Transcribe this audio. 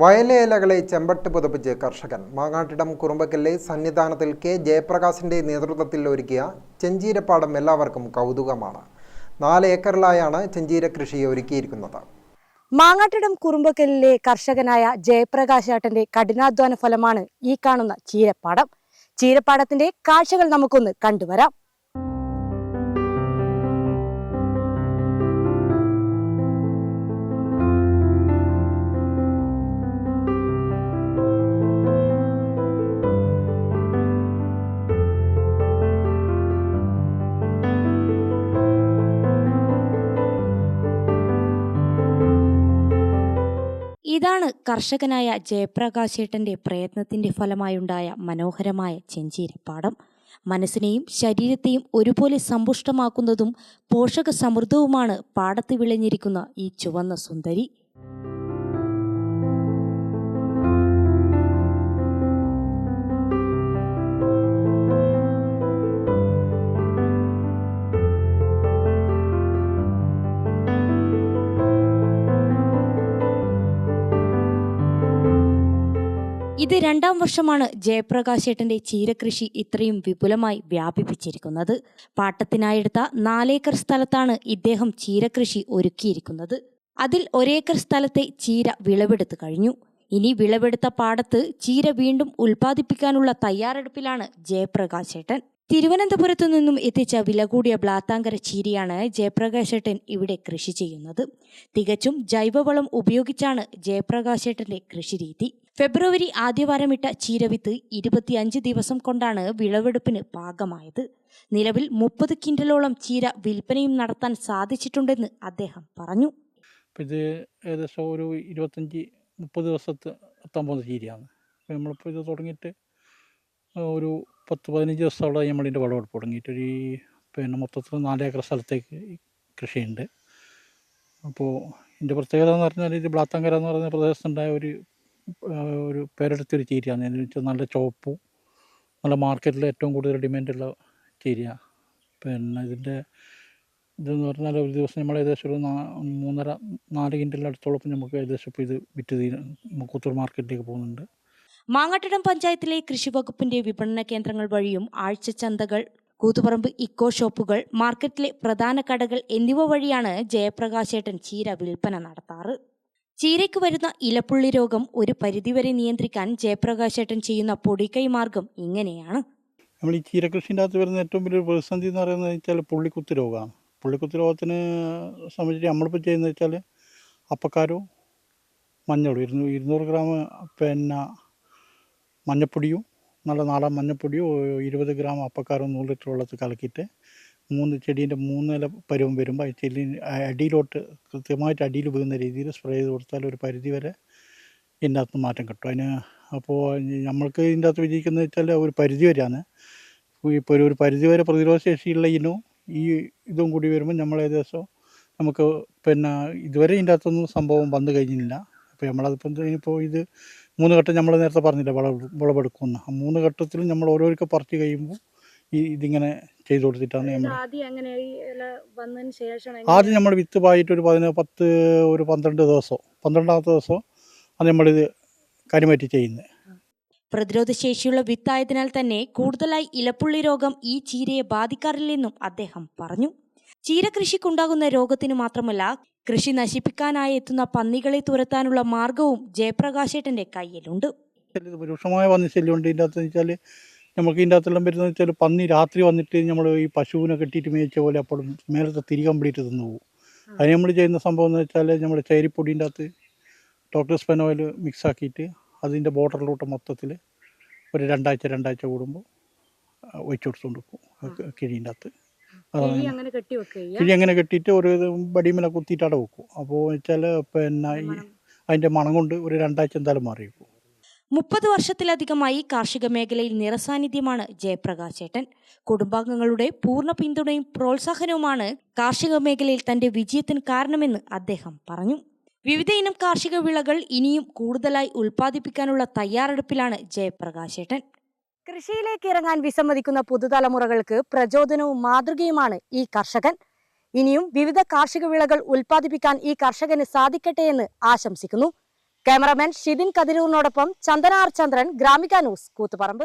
വയലേലകളെ ചെമ്പട്ട് പുതപ്പിച്ച് കർഷകൻ. മാങ്ങാട്ടിടം കുറുമ്പക്കല്ലെ സന്നിധാനത്തിൽ കെ. ജയപ്രകാശിന്റെ നേതൃത്വത്തിൽ ഒരുക്കിയ ചെഞ്ചീരപ്പാടം എല്ലാവർക്കും കൗതുകമാണ്. നാല് ഏക്കറിലായാണ് ചെഞ്ചീര കൃഷി ഒരുക്കിയിരിക്കുന്നത്. മാങ്ങാട്ടിടം കുറുമ്പക്കല്ലിലെ കർഷകനായ ജയപ്രകാശ് ഏട്ടന്റെ കഠിനാധ്വാന ഫലമാണ് ഈ കാണുന്ന ചീരപ്പാടം. ചീരപ്പാടത്തിന്റെ കാഴ്ചകൾ നമുക്കൊന്ന് കണ്ടുവരാം. ഇതാണ് കർഷകനായ ജയപ്രകാശേട്ടന്റെ പ്രയത്നത്തിന്റെ ഫലമായുണ്ടായ മനോഹരമായ ചെഞ്ചീരപ്പാടം. മനസ്സിനെയും ശരീരത്തെയും ഒരുപോലെ സമ്പുഷ്ടമാക്കുന്നതും പോഷക സമൃദ്ധവുമാണ് പാടത്ത് വിളഞ്ഞിരിക്കുന്ന ഈ ചുവന്ന സുന്ദരി. ഇത് രണ്ടാം വർഷമാണ് ജയപ്രകാശ് ജയപ്രകാശേട്ടന്റെ ചീരകൃഷി ഇത്രയും വിപുലമായി വ്യാപിപ്പിച്ചിരിക്കുന്നത്. പാട്ടത്തിനായെടുത്ത നാലേക്കർ സ്ഥലത്താണ് ഇദ്ദേഹം ചീരകൃഷി ഒരുക്കിയിരിക്കുന്നത്. അതിൽ ഒരേക്കർ സ്ഥലത്തെ ചീര വിളവെടുത്തു കഴിഞ്ഞു. ഇനി വിളവെടുത്ത പാടത്ത് ചീര വീണ്ടും ഉൽപ്പാദിപ്പിക്കാനുള്ള തയ്യാറെടുപ്പിലാണ് ജയപ്രകാശ് ജയപ്രകാശേട്ടൻ തിരുവനന്തപുരത്തു നിന്നും എത്തിച്ച വില കൂടിയ ബ്ലാത്താങ്കര ചീരയാണ് ജയപ്രകാശേട്ടൻ ഇവിടെ കൃഷി ചെയ്യുന്നത്. തികച്ചും ജൈവവളം ഉപയോഗിച്ചാണ് ജയപ്രകാശ് ജയപ്രകാശേട്ടന്റെ കൃഷിരീതി. ഫെബ്രുവരി ആദ്യവാരമിട്ട ചീരവിത്ത് ഇരുപത്തിയഞ്ച് ദിവസം കൊണ്ടാണ് വിളവെടുപ്പിന് പാകമായത്. നിലവിൽ മുപ്പത് കിൻഡലോളം ചീര വിൽപ്പനയും നടത്താൻ സാധിച്ചിട്ടുണ്ടെന്ന് അദ്ദേഹം പറഞ്ഞു. ഇത് ഏകദേശം ഒരു ഇരുപത്തഞ്ച് മുപ്പത് ദിവസത്തെ എത്താൻ ചീരയാണ്. നമ്മളിപ്പോൾ ഇത് തുടങ്ങിയിട്ട് ഒരു പത്ത് പതിനഞ്ച് ദിവസത്തോളം നമ്മളിതിന്റെ വിളവെടുപ്പ് തുടങ്ങിയിട്ട് ഒരു പിന്നെ മൊത്തത്തിൽ നാലേക്കർ സ്ഥലത്തേക്ക് കൃഷിയുണ്ട്. അപ്പോൾ ഇതിന്റെ പ്രത്യേകത എന്ന് പറഞ്ഞാൽ ഇത് ബ്ലാത്തങ്കര എന്ന് പറയുന്ന പ്രദേശത്തുണ്ടായ ഒരു ഒരു പേരെടുത്തൊരു ചീരയാണ്. എന്ന് വെച്ചാൽ നല്ല ചുവപ്പും നല്ല മാർക്കറ്റിൽ ഏറ്റവും കൂടുതൽ ഡിമാൻഡുള്ള ചീരയാണ് പിന്നെ ഇതിന്റെ ഇതെന്ന് പറഞ്ഞാൽ ഒരു ദിവസം നമ്മൾ ഏകദേശം ഒരു മൂന്നര നാല് കിന്റലിന്റെ നമുക്ക് ഏകദേശം ഇപ്പോൾ ഇത് വിറ്റ് തീരും മുക്കൂത്തൂർ മാർക്കറ്റിലേക്ക് പോകുന്നുണ്ട്. മാങ്ങാട്ടിടം പഞ്ചായത്തിലെ കൃഷി കൃഷിവകുപ്പിന്റെ വിപണന കേന്ദ്രങ്ങൾ വഴിയും ആഴ്ച ചന്തകൾ കൂത്തുപറമ്പ് ഇക്കോ ഷോപ്പുകൾ മാർക്കറ്റിലെ പ്രധാന കടകൾ എന്നിവ വഴിയാണ് ജയപ്രകാശേട്ടൻ ചീര വിൽപ്പന നടത്താറ്. ചീരയ്ക്ക് വരുന്ന ഇലപ്പുള്ളി രോഗം ഒരു പരിധിവരെ നിയന്ത്രിക്കാൻ ജയപ്രകാശേട്ടൻ ചെയ്യുന്ന പൊടിക്കൈ മാർഗം ഇങ്ങനെയാണ്. നമ്മൾ ഈ ചീരകൃഷിന്റെ അകത്ത് വരുന്ന ഏറ്റവും വലിയൊരു പ്രതിസന്ധി എന്ന് പറയുന്നത് വെച്ചാൽ പുള്ളിക്കുത്ത് രോഗമാണ്. പുള്ളിക്കുത്ത് രോഗത്തിന് സംബന്ധിച്ച് നമ്മളിപ്പോൾ ചെയ്യുന്നത് വെച്ചാൽ അപ്പക്കാരോ മഞ്ഞളും ഇരുന്നൂ ഇരുന്നൂറ് ഗ്രാം പിന്നെ മഞ്ഞപ്പൊടിയും നല്ല നാടൻ മഞ്ഞപ്പൊടിയും ഇരുപത് ഗ്രാം അപ്പക്കാരോ നൂറ് ലിറ്റർ വെള്ളത്തിൽ കലക്കിയിട്ട് മൂന്ന് ചെടീന്റെ മൂന്നില പരുവം വരുമ്പോൾ ആ ചെടി അടിയിലോട്ട് കൃത്യമായിട്ട് അടിയിൽ വീഴുന്ന രീതിയിൽ സ്പ്രേ ചെയ്ത് കൊടുത്താൽ ഒരു പരിധി വരെ ഇതിന്റെ അകത്ത് മാറ്റം കിട്ടും. അതിന് അപ്പോൾ നമ്മൾക്ക് ഇതിന്റെ അകത്ത് വിജയിക്കുന്നത് വെച്ചാൽ ഒരു പരിധി വരെയാണ്. ഇപ്പോൾ ഒരു പരിധി വരെ പ്രതിരോധ ശേഷിയുള്ള ഇനവും ഈ ഇതും കൂടി വരുമ്പോൾ നമ്മൾ ഏകദേശം നമുക്ക് പിന്നെ ഇതുവരെ ഇതിന്റെ അകത്തൊന്നും സംഭവം വന്നു കഴിഞ്ഞില്ല. അപ്പോൾ നമ്മളതിപ്പം ഇപ്പോൾ ഇത് മൂന്ന് ഘട്ടം നമ്മൾ നേരത്തെ പറഞ്ഞില്ല വിളവ് വിളവെടുക്കുമെന്ന് ആ മൂന്ന് ഘട്ടത്തിലും നമ്മൾ ഓരോരുത്തർ പറിച്ച് കഴിയുമ്പോൾ ഈ ഇതിങ്ങനെ ചെയ്തു കൊടുത്തിട്ടാണ് നമ്മൾ ആദ്യം അങ്ങനെ വന്നതിന് ശേഷം ആദ്യം നമ്മൾ വിത്ത് പായിട്ട് ഒരു പതിന പത്ത് ഒരു പന്ത്രണ്ട് ദിവസം പന്ത്രണ്ടാമത്തെ ദിവസം അത് നമ്മളിത് കരിമാറ്റി ചെയ്യുന്നത് പ്രതിരോധശേഷിയുള്ള വിത്തായതിനാൽ തന്നെ കൂടുതലായി ഇലപ്പുള്ളി രോഗം ഈ ചീരയെ ബാധിക്കാറില്ലെന്നും അദ്ദേഹം പറഞ്ഞു. ചീര കൃഷിക്കുണ്ടാകുന്ന രോഗത്തിന് മാത്രമല്ല കൃഷി നശിപ്പിക്കാനായി എത്തുന്ന പന്നികളെ തുരത്താനുള്ള മാർഗവും ജയപ്രകാശേട്ടന്റെ കയ്യിലുണ്ട്. രൂക്ഷമായ പന്നി ശല്യമുണ്ട് ഇതിന്റെ അകത്ത് വെച്ചാൽ നമുക്ക് ഇതിന്റെ അകത്തെല്ലാം വരുന്നത് വെച്ചാൽ പന്നി രാത്രി വന്നിട്ട് നമ്മൾ ഈ പശുവിനെ കെട്ടിയിട്ട് മേയിച്ച പോലെ അപ്പോഴും മേലത്തെ തിരി കംപ്ലീറ്റ് തിന്നു പോകും. അതിന് നമ്മൾ ചെയ്യുന്ന സംഭവം എന്ന് വെച്ചാൽ നമ്മൾ ചേരിപ്പൊടിന്റെ അകത്ത് ഡോക്ടർ സ്പെനോയിൽ ഓയിൽ മിക്സ് ആക്കിയിട്ട് അതിന്റെ ബോർഡറിലോട്ട് മൊത്തത്തിൽ ഒരു രണ്ടാഴ്ച രണ്ടാഴ്ച കൂടുമ്പോൾ ഒഴിച്ചു കൊടുത്തുകൊണ്ട് പോകും കിഴീന്റെ അകത്ത് കിഴി അങ്ങനെ കെട്ടിയിട്ട് ഒരു വടിമല കുത്തിയിട്ട് അവിടെ വെക്കും. അപ്പോൾ വെച്ചാൽ പിന്നെ അതിന്റെ മണം കൊണ്ട് ഒരു രണ്ടാഴ്ച എന്തായാലും മാറി വെക്കും മുപ്പത് വർഷത്തിലധികമായി കാർഷിക മേഖലയിൽ നിറസാന്നിധ്യമാണ് ജയപ്രകാശേട്ടൻ. കുടുംബാംഗങ്ങളുടെ പൂർണ പിന്തുണയും പ്രോത്സാഹനവുമാണ് കാർഷിക മേഖലയിൽ തന്റെ വിജയത്തിന് കാരണമെന്ന് അദ്ദേഹം പറഞ്ഞു. വിവിധ ഇനം കാർഷിക വിളകൾ ഇനിയും കൂടുതലായി ഉൽപ്പാദിപ്പിക്കാനുള്ള തയ്യാറെടുപ്പിലാണ് ജയപ്രകാശ് ജയപ്രകാശേട്ടൻ. കൃഷിയിലേക്ക് ഇറങ്ങാൻ വിസമ്മതിക്കുന്ന പുതുതലമുറകൾക്ക് പ്രചോദനവും മാതൃകയുമാണ് ഈ കർഷകൻ. ഇനിയും വിവിധ കാർഷിക വിളകൾ ഉൽപ്പാദിപ്പിക്കാൻ ഈ കർഷകന് സാധിക്കട്ടെ എന്ന് ആശംസിക്കുന്നു. ക്യാമറാമാൻ ഷിതിൻ കതിരൂറിനോടൊപ്പം ചന്ദന ആർ ചന്ദ്രൻ ഗ്രാമിക ന്യൂസ് കൂത്തുപറമ്പ്